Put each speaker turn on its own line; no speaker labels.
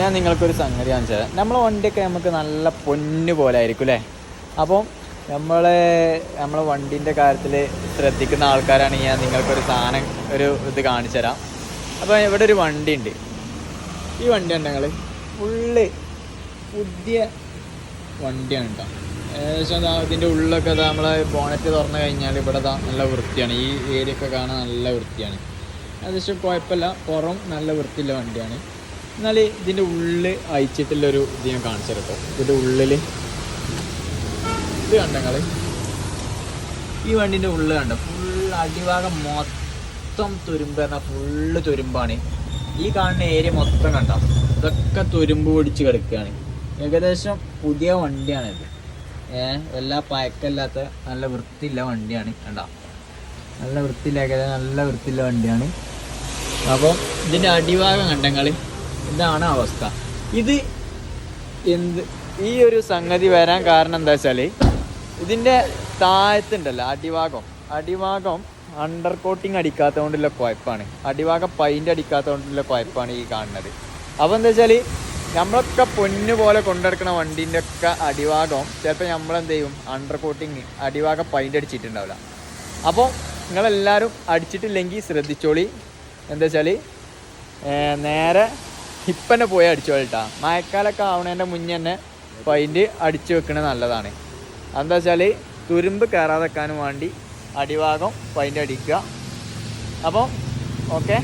ഞാൻ നിങ്ങൾക്കൊരു സംഗതി കാണിച്ചത് നമ്മളെ വണ്ടിയൊക്കെ നമുക്ക് നല്ല പൊന്നു പോലെ ആയിരിക്കും അല്ലേ അപ്പോൾ നമ്മളെ നമ്മളെ വണ്ടീന്റെ കാര്യത്തിൽ ശ്രദ്ധിക്കുന്ന ആൾക്കാരാണ് ഞാൻ നിങ്ങൾക്കൊരു സാധനം ഒരു ഇത് കാണിച്ചു തരാം അപ്പോൾ ഇവിടെ ഒരു വണ്ടി ഉണ്ട് ഈ വണ്ടി ഉണ്ട് ഞങ്ങൾ ഫുള്ള് പുതിയ വണ്ടിയാണ് കേട്ടോ. ഏകദേശം ദാ ഇതിന്റെ ഉള്ളിലൊക്കെ ദാ നമ്മളെ ബോണറ്റ് തുറന്നു കഴിഞ്ഞാൽ ഇവിടെ നല്ല വൃത്തിയാണ്. ഈ ഏരിയ ഒക്കെ കാണാൻ നല്ല വൃത്തിയാണ്. ഏകദേശം കുഴപ്പമില്ല. പുറം നല്ല വൃത്തിയുള്ള വണ്ടിയാണ്. എന്നാൽ ഇതിന്റെ ഉള്ളിൽ അയച്ചിട്ടുള്ളൊരു ഇത് ഞാൻ കാണിച്ചു കേട്ടോ ഇതിന്റെ ഉള്ളിൽ ഇത് കണ്ടങ്ങൾ ഈ വണ്ടിന്റെ ഉള്ളിൽ കണ്ട? ഫുൾ അടിഭാഗം മൊത്തം തുരുമ്പ് പറഞ്ഞാൽ ഫുള്ള് തുരുമ്പാണ്. ഈ കാണുന്ന ഏരിയ മൊത്തം കണ്ട? ഇതൊക്കെ തുരുമ്പ് പിടിച്ച് കിടക്കുകയാണ്. ഏകദേശം പുതിയ വണ്ടിയാണിത് ഏഹ് എല്ലാ പഴക്കമില്ലാത്ത നല്ല വൃത്തിയുള്ള വണ്ടിയാണ് കണ്ട? നല്ല വൃത്തിയില്ല ഏകദേശം നല്ല വൃത്തിയുള്ള വണ്ടിയാണ്. അപ്പം ഇതിന്റെ അടിഭാഗം കണ്ടങ്ങൾ ഇതാണ് അവസ്ഥ. ഇത് എന്ത് ഈ ഒരു സംഗതി വരാൻ കാരണം എന്താ വെച്ചാൽ ഇതിന്റെ താഴത്തുണ്ടല്ലോ അടിവാഗം അടിവാഗം അണ്ടർ കോട്ടിങ് അടിക്കാത്ത കൊണ്ടുള്ള കുഴപ്പമാണ് അടിഭാഗം പൈന്റ് അടിക്കാത്ത കൊണ്ടുള്ള കുഴപ്പമാണ് ഈ കാണുന്നത്. അപ്പോൾ എന്താ വെച്ചാൽ നമ്മളൊക്കെ പൊന്നു പോലെ കൊണ്ടെടുക്കുന്ന വണ്ടീന്റെ ഒക്കെ അടിഭാഗം ചിലപ്പോൾ നമ്മളെന്ത് ചെയ്യും അണ്ടർ കോട്ടിങ് അടിഭാഗം പൈന്റ് അടിച്ചിട്ടുണ്ടാവില്ല. അപ്പോൾ നിങ്ങളെല്ലാവരും അടിച്ചിട്ടില്ലെങ്കിൽ ശ്രദ്ധിച്ചോളി. എന്താ വെച്ചാൽ നേരെ ഇപ്പം തന്നെ പോയി അടിച്ചോളിട്ടാ മഴക്കാലൊക്കെ ആവണേന്റെ മുന്നേ തന്നെ പൈന്റ് അടിച്ചു വെക്കണത് നല്ലതാണ്. എന്താ വെച്ചാൽ തുരുമ്പ് കയറാതെക്കാനും വേണ്ടി അടിഭാഗം പൈന്റ് അടിക്കുക. അപ്പോൾ ഓക്കെ